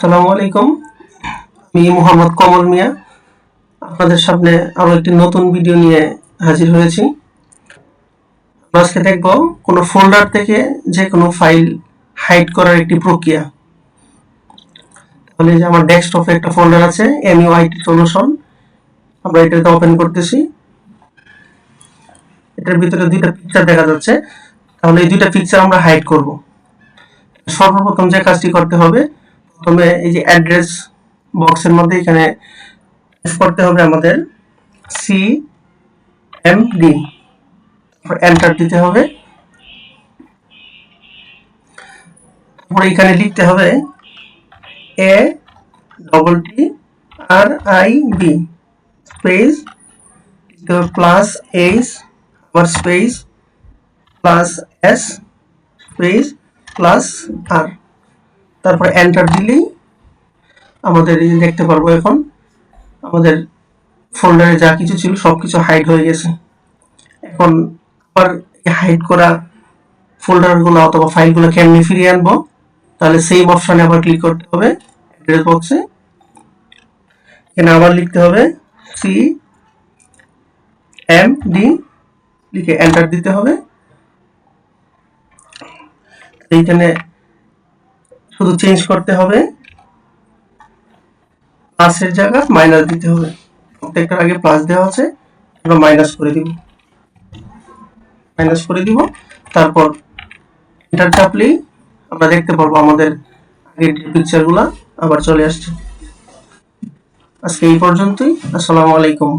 আসসালামু আলাইকুম। আমি মোহাম্মদ কমল মিয়া। আপনাদের সামনে আরও একটি নতুন ভিডিও নিয়ে হাজির হয়েছি। আজকে দেখব কোনো ফোল্ডার থেকে যে কোনো ফাইল হাইড করার একটি প্রক্রিয়া। তাহলে যে আমার ডেস্কটপে একটা ফোল্ডার আছে এমইউআইটি সলিউশন আমরা এটাতে ওপেন করতেছি। এটার ভিতরে দুইটা পিকচার দেখা যাচ্ছে। তাহলে এই দুইটা পিকচার আমরা হাইড করব। সর্বপ্রথম যে কাজটি করতে হবে প্রথমে এই যে অ্যাড্রেস বক্সের মধ্যে এখানে করতে হবে আমাদের সি এম ডি এন্টার দিতে হবে। তারপরে এখানে লিখতে হবে A double T R I B space plus H আবার space plus S space plus R তারপরে এন্টার দিলেই আমাদের দেখতে পারব এখন। আমাদের ফোল্ডারে যা কিছু ছিল সব কিছু হাইড হয়ে গেছে। এখন আবার হাইড করা ফোল্ডারগুলো অথবা ফাইলগুলো কেমনি ফিরিয়ে আনব, তাহলে সেম অপশনে আবার ক্লিক করতে হবে অ্যাড্রেস বক্সে এখানে আবার লিখতে হবে সি এম ডি লিখে এন্টার দিতে হবে। এইখানে শুধু চেঞ্জ করতে হবে। প্লাসের জায়গা মাইনাস দিতে হবে। প্রত্যেকটার আগে প্লাস দেওয়া আছে আমরা মাইনাস করে দিব। মাইনাস করে দিব, তারপর এন্টার চাপলেই আমরা দেখতে পারব আমাদের আগের পিকচারগুলো আবার চলে আসছে। আজকে এই পর্যন্তই, আসসালামু আলাইকুম।